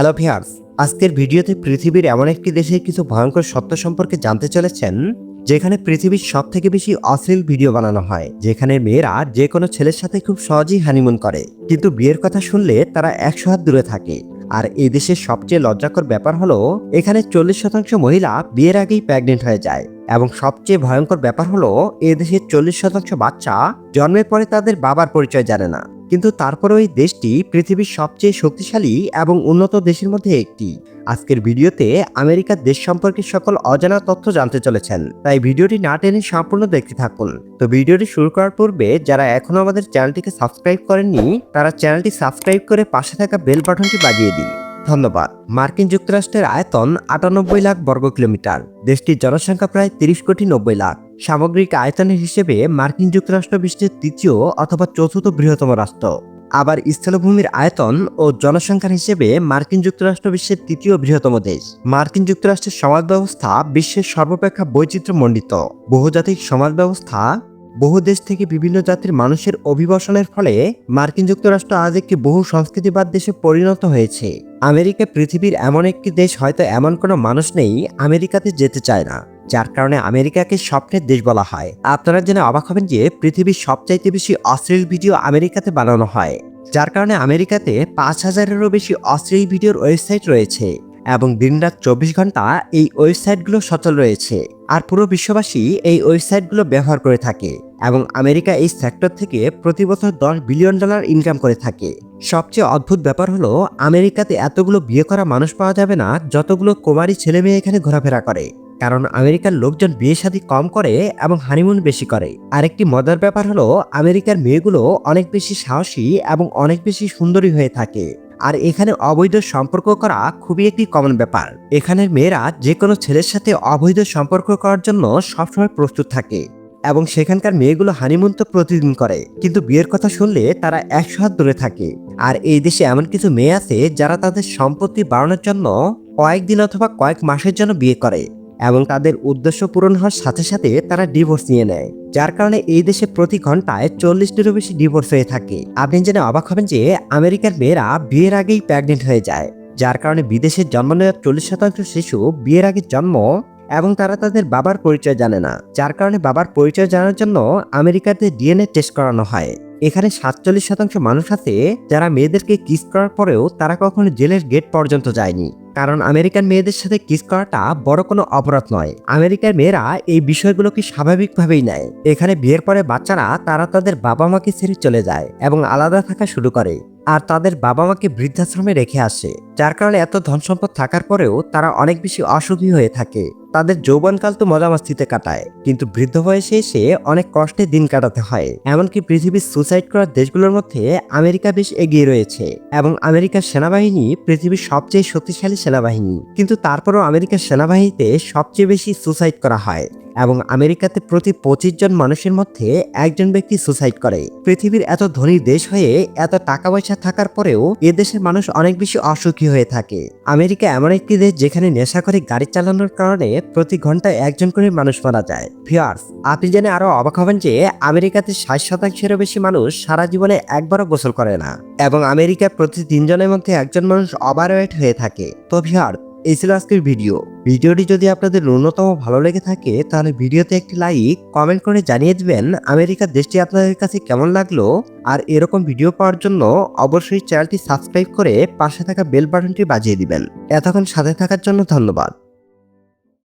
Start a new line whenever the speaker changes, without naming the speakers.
Hello viewers আজকের ভিডিওতে পৃথিবীর এমন একটি দেশের কিছু ভয়ঙ্কর সত্য সম্পর্কে জানতে চলেছেন, যেখানে পৃথিবীর সব থেকে বেশি অশ্লীল ভিডিও বানানো হয়, যেখানে মেয়েরা যে কোনো ছেলের সাথে খুব সহজেই হানিমুন করে। কিন্তু বিয়ের কথা শুনলে তারা একশো হাত দূরে থাকে। আর এই দেশের সবচেয়ে লজ্জাকর ব্যাপার হলো, এখানে চল্লিশ শতাংশ মহিলা বিয়ের আগেই প্রেগনেন্ট হয়ে যায়। এবং সবচেয়ে ভয়ঙ্কর ব্যাপার হলো, এ দেশের চল্লিশ শতাংশ বাচ্চা জন্মের পরে তাদের বাবার পরিচয় জানে না। কিন্তু তারপরেও এই দেশটি পৃথিবীর সবচেয়ে শক্তিশালী এবং উন্নত দেশের মধ্যে একটি। আজকের ভিডিওতে আমেরিকার দেশ সম্পর্কে সকল অজানা তথ্য জানতে চলেছেন। তাই ভিডিওটি না টেনে সম্পূর্ণ দেখতে থাকুন। তো ভিডিওটি শুরু করার পূর্বে যারা এখনও আমাদের চ্যানেলটিকে সাবস্ক্রাইব করেননি, তারা চ্যানেলটি সাবস্ক্রাইব করে পাশে থাকা বেল বাটনটি বাজিয়ে দিন। ধন্যবাদ। মার্কিন যুক্তরাষ্ট্রের আয়তন আটানব্বই লাখ বর্গ কিলোমিটার। দেশটির জনসংখ্যা প্রায় তিরিশ কোটি নব্বই লাখ। সামগ্রিক আয়তনের হিসেবে মার্কিন যুক্তরাষ্ট্র বিশ্বের তৃতীয় অথবা চতুর্থ বৃহত্তম রাষ্ট্র। আবার স্থলভূমির আয়তন ও জনসংখ্যার হিসেবে মার্কিন যুক্তরাষ্ট্র বিশ্বের তৃতীয় বৃহত্তম দেশ। মার্কিন যুক্তরাষ্ট্রের সমাজ ব্যবস্থা বিশ্বের সর্বাপেক্ষা বৈচিত্র্যমণ্ডিত। বহুজাতিক সমাজ ব্যবস্থা বহু দেশ থেকে বিভিন্ন জাতির মানুষের অভিবাসনের ফলে মার্কিন যুক্তরাষ্ট্র আজ একটি বহু সংস্কৃতিবাদ দেশে পরিণত হয়েছে। আমেরিকা পৃথিবীর এমন একটি দেশ হয়তো এমন কোনো মানুষ নেই আমেরিকাতে যেতে চায় না, যার কারণে আমেরিকাকে স্বপ্নের দেশ বলা হয়। আপনারা জেনে অবাক হবেন যে পৃথিবীর সবচাইতে বেশি অশ্লীল ভিডিও আমেরিকাতে বানানো হয়, যার কারণে আমেরিকাতে পাঁচ হাজারেরও বেশি অশ্লীল ভিডিওর ওয়েবসাইট রয়েছে। এবং দিনরাত চব্বিশ ঘণ্টা এই ওয়েবসাইটগুলো সচল রয়েছে। আর পুরো বিশ্ববাসী এই ওয়েবসাইটগুলো ব্যবহার করে থাকে এবং আমেরিকা এই সেক্টর থেকে প্রতি বছর দশ বিলিয়ন ডলার ইনকাম করে থাকে। সবচেয়ে অদ্ভুত ব্যাপার হলো, আমেরিকাতে এতগুলো বিয়ে করা মানুষ পাওয়া যাবে না, যতগুলো কুমারী ছেলে মেয়ে এখানে ঘোরাফেরা করে। কারণ আমেরিকার লোকজন বিয়ে শাদী কম করে এবং হানিমুন বেশি করে। আরেকটি মজার ব্যাপার হলো, আমেরিকার মেয়েগুলো অনেক বেশি সাহসী এবং অনেক বেশি সুন্দরী হয়ে থাকে। আর এখানে অবৈধ সম্পর্ক করা খুবই একটি কমন ব্যাপার। এখানের মেয়েরা যে কোনো ছেলের সাথে অবৈধ সম্পর্ক করার জন্য সবসময় প্রস্তুত থাকে এবং সেখানকার মেয়েগুলো হানিমুন তো প্রতিদিন করে, কিন্তু বিয়ের কথা শুনলে তারা একশো হাত দূরে থাকে। আর এই দেশে এমন কিছু মেয়ে আছে যারা তাদের সম্পত্তি বাড়ানোর জন্য কয়েকদিন অথবা কয়েক মাসের জন্য বিয়ে করে। এবং তাদের উদ্দেশ্য পূরণ হওয়ার সাথে সাথে তারা ডিভোর্স নিয়ে নেয়, যার কারণে এই দেশে প্রতি ঘন্টায় চল্লিশটিরও বেশি ডিভোর্স হয়ে থাকে। আপনি জেনে অবাক হবেন যে আমেরিকার মেয়েরা বিয়ের আগেই প্রেগনেন্ট হয়ে যায়, যার কারণে বিদেশে জন্ম নেওয়া চল্লিশ শতাংশ শিশু বিয়ের আগে জন্ম এবং তারা তাদের বাবার পরিচয় জানে না, যার কারণে বাবার পরিচয় জানার জন্য আমেরিকাতে ডিএনএ টেস্ট করানো হয়। এখানে সাতচল্লিশ শতাংশ মানুষ আছে যারা মেয়েদেরকে কিস করার পরেও তারা কখনো জেলের গেট পর্যন্ত যায়নি। কারণ আমেরিকান মেয়েদের সাথে কিস করাটা বড় কোনো অপরাধ নয়। আমেরিকার মেয়েরা এই বিষয়গুলোকে স্বাভাবিকভাবেই নেয়। এখানে বিয়ের পরে বাচ্চারা, তারা তাদের বাবা মাকে ছেড়ে চলে যায় এবং আলাদা থাকা শুরু করে। আর তাদের বাবা মাকে বৃদ্ধাশ্রমে রেখে আসে। যার কারণে এত ধন সম্পদ থাকার পরেও তারা অনেক বেশি অসুখী হয়ে থাকে। তাদের যৌবনকাল তো মজামাস্তিতে কাটায়, কিন্তু বৃদ্ধ বয়সে এসে অনেক কষ্টে দিন কাটাতে হয়। এমনকি পৃথিবীর সুসাইড করার দেশগুলোর মধ্যে আমেরিকা বেশ এগিয়ে রয়েছে এবং আমেরিকার সেনাবাহিনী পৃথিবীর সবচেয়ে শক্তিশালী সেনাবাহিনী। কিন্তু তারপরও আমেরিকার সেনাবাহিনীতে সবচেয়ে বেশি সুসাইড করা হয়। এবং আমেরিকাতে প্রতি পঁচিশ জন মানুষের মধ্যে একজন ব্যক্তি সুসাইড করে। পৃথিবীর এত ধনী দেশ হয়ে এত টাকা পয়সা থাকার পরেও এ দেশের মানুষ অনেক বেশি অসুখী হয়ে থাকে। আমেরিকা এমন একটি দেশ যেখানে নেশা করে গাড়ি চালানোর কারণে প্রতি ঘন্টায় একজন করে মানুষ মারা যায়। ভিয়ার্স আপনি জেনে আরও অবাক হবেন যে আমেরিকাতে ষাট শতাংশেরও বেশি মানুষ সারা জীবনে একবারও গোসল করে না। এবং আমেরিকায় প্রতি তিনজনের মধ্যে একজন মানুষ ওভারওয়েট হয়ে থাকে। তো ভিয়ার এই ছিল আজকের ভিডিও। ভিডিওটি যদি আপনাদের ন্যূনতম ভালো লেগে থাকে, তাহলে ভিডিওতে একটি লাইক, কমেন্ট করে জানিয়ে দেবেন আমেরিকার দেশটি আপনাদের কাছে কেমন লাগল। আর এরকম ভিডিও পাওয়ার জন্য অবশ্যই চ্যানেলটি সাবস্ক্রাইব করে পাশে থাকা বেল বাটনটি বাজিয়ে দিবেন। এতক্ষণ সাথে থাকার জন্য ধন্যবাদ।